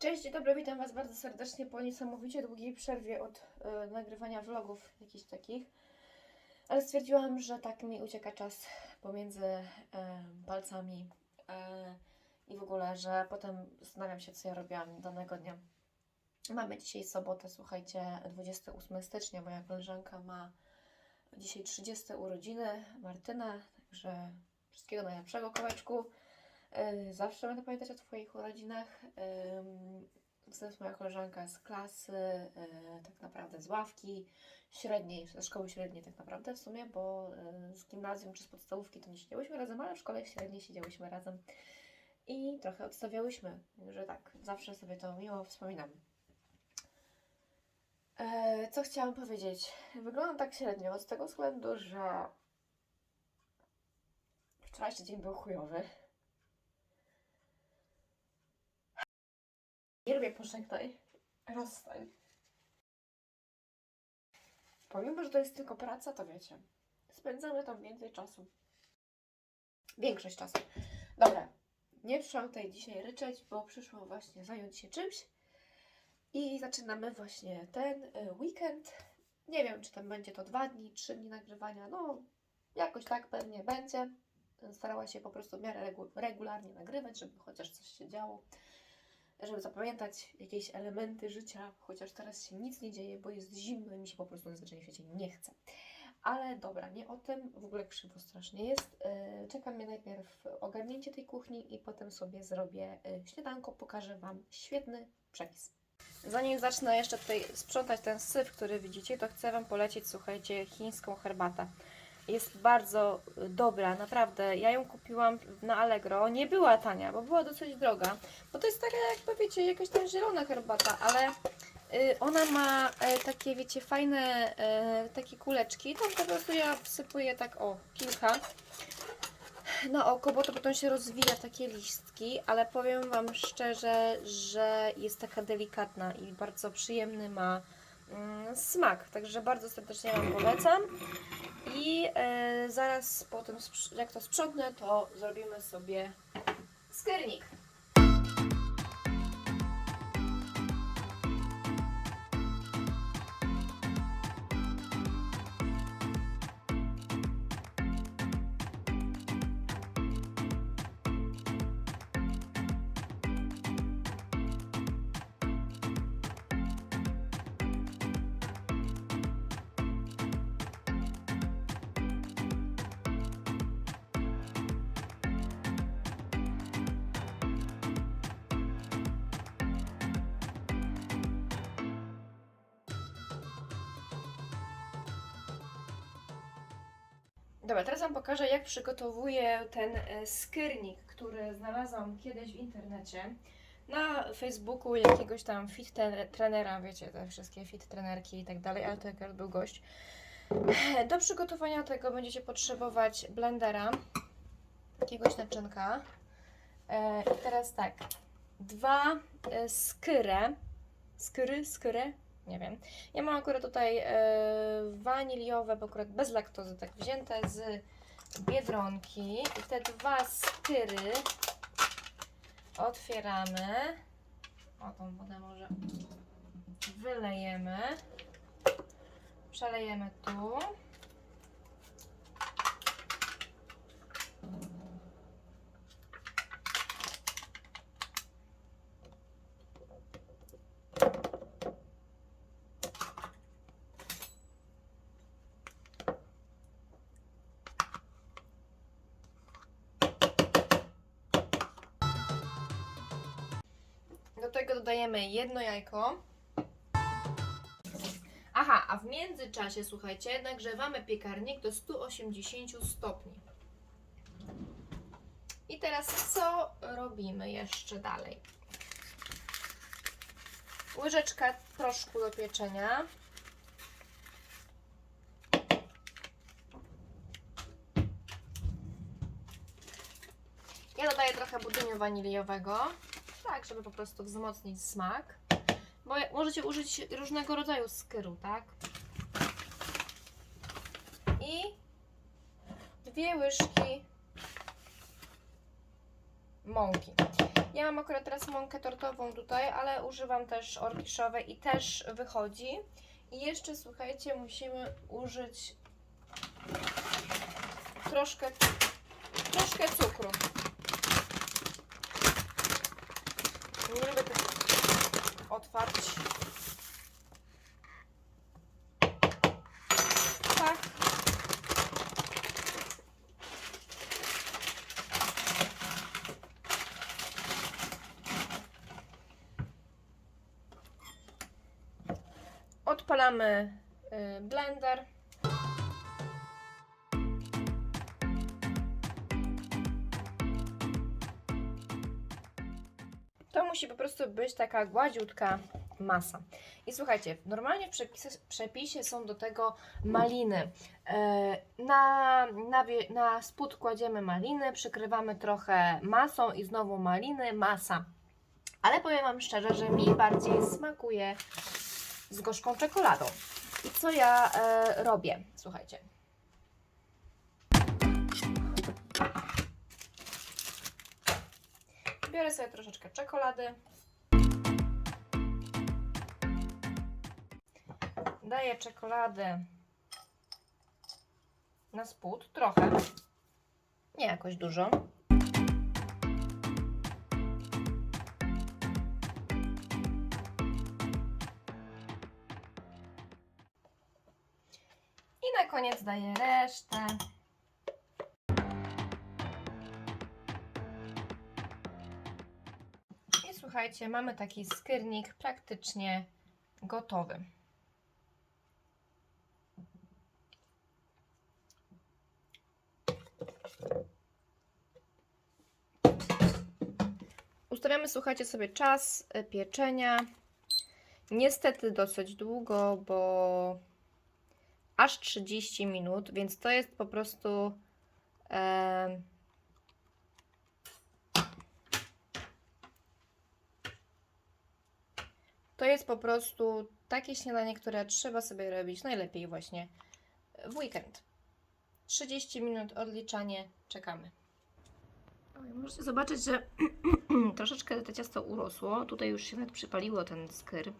Cześć, dzień dobry, witam Was bardzo serdecznie po niesamowicie długiej przerwie od e, nagrywania vlogów jakichś takich. Ale stwierdziłam, że tak mi ucieka czas pomiędzy e, palcami e, i w ogóle, że potem zastanawiam się, co ja robiłam danego dnia. Mamy dzisiaj sobotę, słuchajcie, 28 stycznia. Moja koleżanka ma dzisiaj 30 urodziny, Martyna, także wszystkiego najlepszego, kołeczku. Y, Zawsze będę pamiętać o Twoich urodzinach. To moja koleżanka z klasy, y, tak naprawdę z ławki średniej, ze szkoły średniej tak naprawdę w sumie, bo y, z gimnazjum czy z podstawówki to nie siedziałyśmy razem, ale w szkole średniej siedziałyśmy razem i trochę odstawiałyśmy, że tak, zawsze sobie to miło wspominam. E, Co chciałam powiedzieć? Wyglądam tak średnio z tego względu, że wczorajszy dzień był chujowy. Nie lubię pożegnań. Rozstań. Pomimo, że to jest tylko praca, to wiecie. Spędzamy tam więcej czasu. Większość czasu. Dobra. Nie przyszłam tutaj dzisiaj ryczeć, bo przyszłam właśnie zająć się czymś. I zaczynamy właśnie ten y, weekend. Nie wiem, czy tam będzie to dwa dni, trzy dni nagrywania. No, jakoś tak pewnie będzie. Starała się po prostu w miarę regu- regularnie nagrywać, żeby chociaż coś się działo żeby zapamiętać jakieś elementy życia, chociaż teraz się nic nie dzieje, bo jest zimno i mi się po prostu na zwyczajnie świecie nie chce. Ale dobra, nie o tym, w ogóle krzywo strasznie jest. Yy, Czeka mnie najpierw ogarnięcie tej kuchni i potem sobie zrobię yy, śniadanko, pokażę Wam świetny przepis. Zanim zacznę jeszcze tutaj sprzątać ten syf, który widzicie, to chcę Wam polecić, słuchajcie, chińską herbatę. Jest bardzo y, dobra, naprawdę. Ja ją kupiłam na Allegro. Nie była tania, bo była dosyć droga. Bo to jest taka, jakby wiecie, jakaś tam zielona herbata, ale y, ona ma e, takie, wiecie, fajne e, takie kuleczki. Tam po prostu ja wsypuję tak, o, kilka na oko, bo to potem się rozwija takie listki, ale powiem Wam szczerze, że jest taka delikatna i bardzo przyjemny ma smak. Także bardzo serdecznie Wam polecam. I e, zaraz po tym, jak to sprzątnę, to zrobimy sobie skiernik. Dobra, teraz Wam pokażę, jak przygotowuję ten e, skiernik, który znalazłam kiedyś w internecie. Na Facebooku jakiegoś tam fit tre- trenera, wiecie, te wszystkie fit trenerki i tak dalej, ale to akurat był gość. Do przygotowania tego będziecie potrzebować blendera, jakiegoś naczynka. E, I teraz tak, dwa e, skyrę, skyry, skyrę, nie wiem. Ja mam akurat tutaj e, waniliowe, bo akurat bez laktozy, tak wzięte z Biedronki. I te dwa styry otwieramy. O, tą wodę może wylejemy. Przelejemy tu. Dodajemy jedno jajko. Aha, a w międzyczasie, słuchajcie, nagrzewamy piekarnik do 180 stopni. I teraz co robimy jeszcze dalej? Łyżeczka proszku do pieczenia. Ja dodaję trochę budyniu waniliowego tak, żeby po prostu wzmocnić smak. Bo możecie użyć różnego rodzaju skyru, tak? I dwie łyżki mąki. Ja mam akurat teraz mąkę tortową tutaj, ale używam też orkiszowej i też wychodzi. I jeszcze słuchajcie, musimy użyć troszkę, troszkę cukru. Nie lubię tych otwarć. Tak. Odpalamy y, blender. Musi po prostu być taka gładziutka masa. I słuchajcie, normalnie w przepisie, przepisie są do tego maliny. E, Na, na, na spód kładziemy maliny, przykrywamy trochę masą i znowu maliny, masa. Ale powiem Wam szczerze, że mi bardziej smakuje z gorzką czekoladą. I co ja e, robię? Słuchajcie. Biorę sobie troszeczkę czekolady. Daję czekoladę na spód, trochę. Nie jakoś dużo. I na koniec daję resztę. Słuchajcie, mamy taki skiernik praktycznie gotowy. Ustawiamy, słuchajcie, sobie czas e, pieczenia. Niestety dosyć długo, bo aż 30 minut, więc to jest po prostu. em, jest po prostu takie śniadanie, które trzeba sobie robić najlepiej właśnie w weekend. 30 minut odliczanie, czekamy. Możecie zobaczyć, że troszeczkę to ciasto urosło. Tutaj już się nawet przypaliło ten skyr.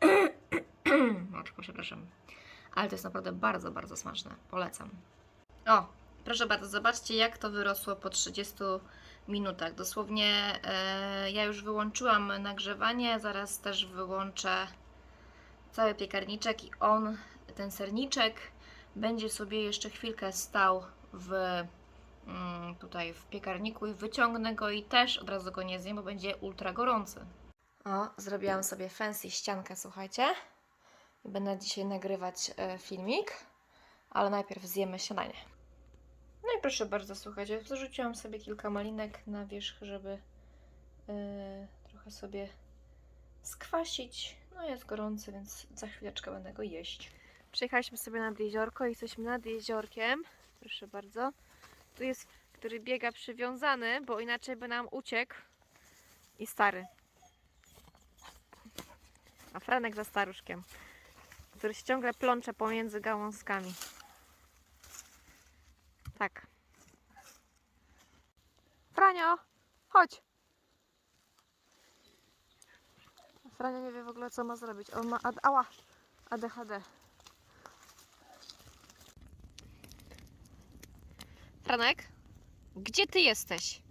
Oczko, przepraszam. Ale to jest naprawdę bardzo, bardzo smaczne. Polecam. O, proszę bardzo, zobaczcie jak to wyrosło po 30 minutach. Dosłownie e, ja już wyłączyłam nagrzewanie, zaraz też wyłączę cały piekarniczek i on, ten serniczek, będzie sobie jeszcze chwilkę stał w mm, tutaj w piekarniku i wyciągnę go i też od razu go nie zjem, bo będzie ultra gorący. O, zrobiłam sobie fancy ściankę, słuchajcie. Będę dzisiaj nagrywać e, filmik, ale najpierw zjemy śniadanie. No i proszę bardzo, słuchajcie, zarzuciłam sobie kilka malinek na wierzch, żeby e, trochę sobie skwasić. No jest gorący, więc za chwileczkę będę go jeść. Przyjechaliśmy sobie nad jeziorko, jesteśmy nad jeziorkiem. Proszę bardzo. Tu jest, który biega przywiązany, bo inaczej by nam uciekł. I stary. A Franek za staruszkiem, który się ciągle plącze pomiędzy gałązkami. Tak. Franio, chodź. Franio nie wie w ogóle co ma zrobić. On ma ad ała, ADHD. Franek, gdzie ty jesteś?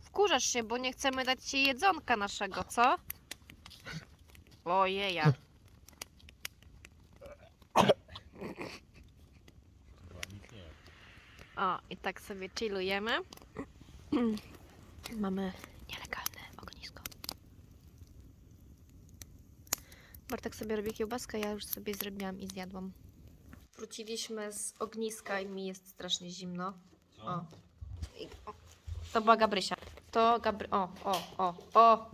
Wkurzasz się, bo nie chcemy dać ci jedzonka naszego, co? Ojeja. O, i tak sobie chillujemy. Mamy nielegalne ognisko. Bartek sobie robi kiełbaskę, ja już sobie zrobiłam i zjadłam. Wróciliśmy z ogniska i mi jest strasznie zimno. O. I, o. To była Gabrysia. To Gabry... O, o, o, o.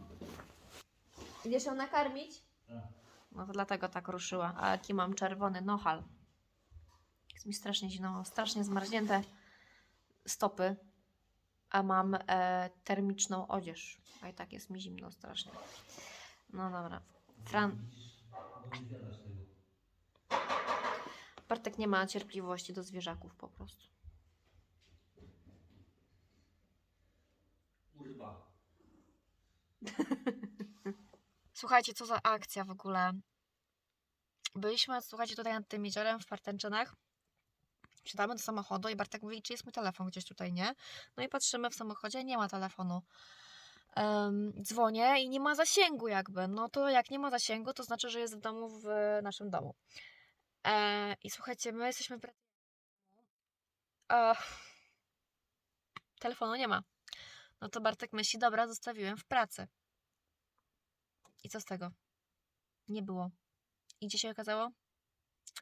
Idziesz ją nakarmić? No to dlatego tak ruszyła. A jaki mam czerwony nohal. Jest mi strasznie zimno, strasznie zmarznięte stopy, a mam e, termiczną odzież. A i tak jest mi zimno strasznie. No dobra. Fran... Bartek nie ma cierpliwości do zwierzaków po prostu. kurwa. Słuchajcie, co za akcja w ogóle. Byliśmy, słuchajcie, tutaj nad tym jeziorem w Partenczynach. Siadamy do samochodu i Bartek mówi, czy jest mój telefon gdzieś tutaj, nie? No i patrzymy w samochodzie, nie ma telefonu. Em, dzwonię i nie ma zasięgu jakby. No to jak nie ma zasięgu, to znaczy, że jest w domu w naszym domu. E, I słuchajcie, my jesteśmy... E, telefonu nie ma. No to Bartek myśli, dobra, zostawiłem w pracy. I co z tego? Nie było. I dzisiaj okazało,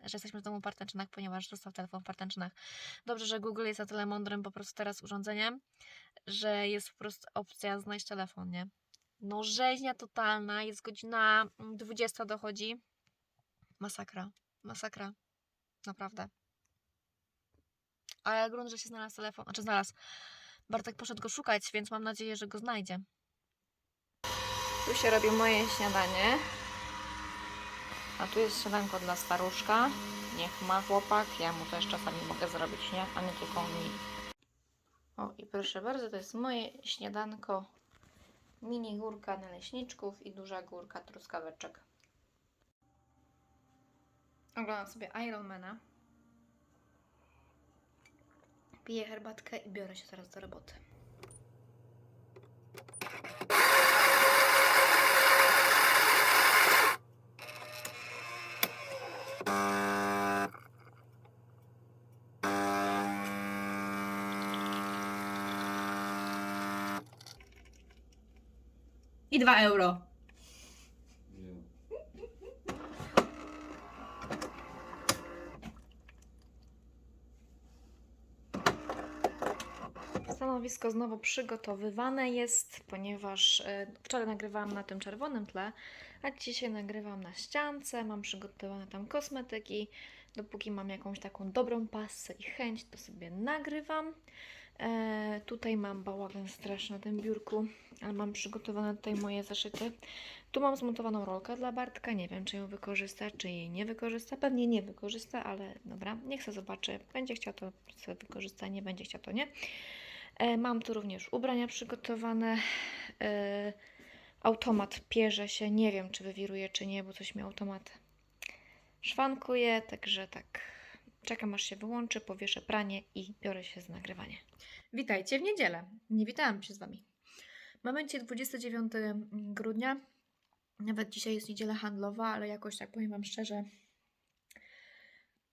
że jesteśmy w domu Partęczynach, ponieważ został telefon w Partęczynach. Dobrze, że Google jest na tyle mądrym po prostu teraz urządzeniem, że jest po prostu opcja znaleźć telefon, nie? No rzeźnia totalna, jest godzina mm, 20 dochodzi. Masakra, masakra. Naprawdę. Ale grunt, że się znalazł telefon, znaczy znalazł. Bartek poszedł go szukać, więc mam nadzieję, że go znajdzie. Tu się robi moje śniadanie. A tu jest śniadanko dla staruszka. Niech ma chłopak, ja mu też czasami mogę zrobić, nie? A nie tylko mi. O i proszę bardzo, to jest moje śniadanko. Mini górka naleśniczków i duża górka truskaweczek. Oglądam sobie Ironmana. Piję herbatkę i biorę się teraz do roboty. I 2 euro. Stanowisko znowu przygotowywane jest, ponieważ e, wczoraj nagrywałam na tym czerwonym tle, a dzisiaj nagrywam na ściance. Mam przygotowane tam kosmetyki. Dopóki mam jakąś taką dobrą pasę i chęć, to sobie nagrywam. E, tutaj mam bałagan straszny na tym biurku, ale mam przygotowane tutaj moje zeszyty. Tu mam zmontowaną rolkę dla Bartka. Nie wiem, czy ją wykorzysta, czy jej nie wykorzysta. Pewnie nie wykorzysta, ale dobra, niech se zobaczy. Będzie chciał to sobie wykorzysta, nie będzie chciał to nie. E, Mam tu również ubrania przygotowane. E, Automat pierze się. Nie wiem, czy wywiruje, czy nie, bo coś mi automat szwankuje. Także tak. Czekam aż się wyłączy, powieszę pranie i biorę się za nagrywanie. Witajcie w niedzielę. Nie witałam się z Wami. Mamy dzisiaj 29 grudnia. Nawet dzisiaj jest niedziela handlowa, ale jakoś tak powiem Wam szczerze,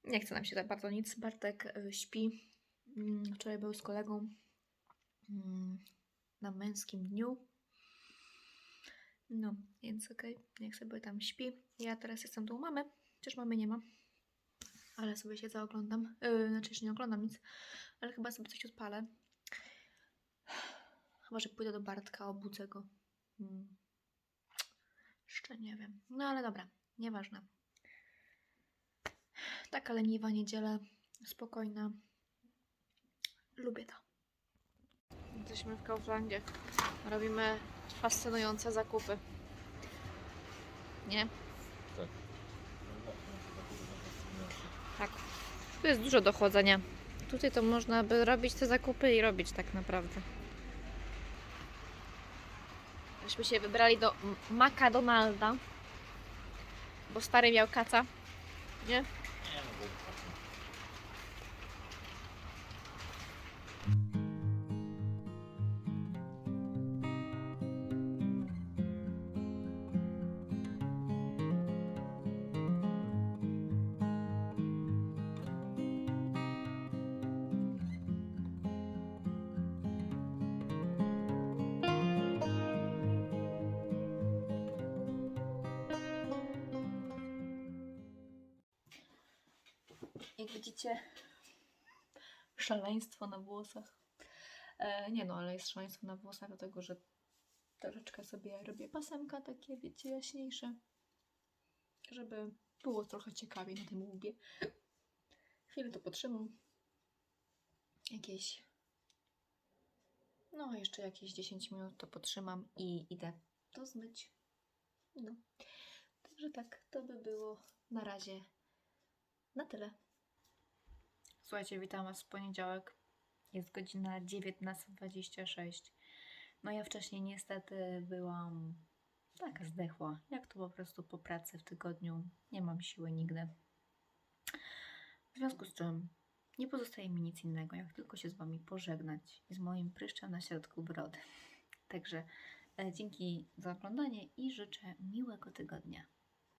nie chce nam się tak bardzo nic. Bartek y, śpi. Mm, Wczoraj był z kolegą mm, na męskim dniu. No, więc okej, niech sobie tam śpi. Ja teraz jestem tu u mamy, chociaż mamy nie ma. Ale sobie się zaoglądam. Yy, znaczy, nie oglądam nic, ale chyba sobie coś odpalę. Chyba, że pójdę do Bartka, obudzę go. Hmm. Jeszcze nie wiem. No ale dobra, nieważne. Taka leniwa niedziela, spokojna. Lubię to. Jesteśmy w Kauflandzie. Robimy fascynujące zakupy. Nie? Tak. Tak. Tu jest dużo dochodzenia. Tutaj to można by robić te zakupy i robić tak naprawdę. Myśmy się wybrali do M- McDonalda, bo stary miał kaca. Nie? Jak widzicie, szaleństwo na włosach. E, nie no, ale jest szaleństwo na włosach, dlatego że troszeczkę sobie robię pasemka takie, wiecie, jaśniejsze, żeby było trochę ciekawiej na tym łbie. Chwilę to potrzymam. Jakieś, no jeszcze jakieś 10 minut to potrzymam i idę to zmyć. No, także tak, to by było na razie na tyle. Słuchajcie, witam Was w poniedziałek. Jest godzina 19.26. No ja wcześniej niestety byłam taka zdechła, jak to po prostu po pracy w tygodniu nie mam siły nigdy. W związku z czym nie pozostaje mi nic innego, jak tylko się z Wami pożegnać z moim pryszczem na środku brody. Także e, dzięki za oglądanie i życzę miłego tygodnia.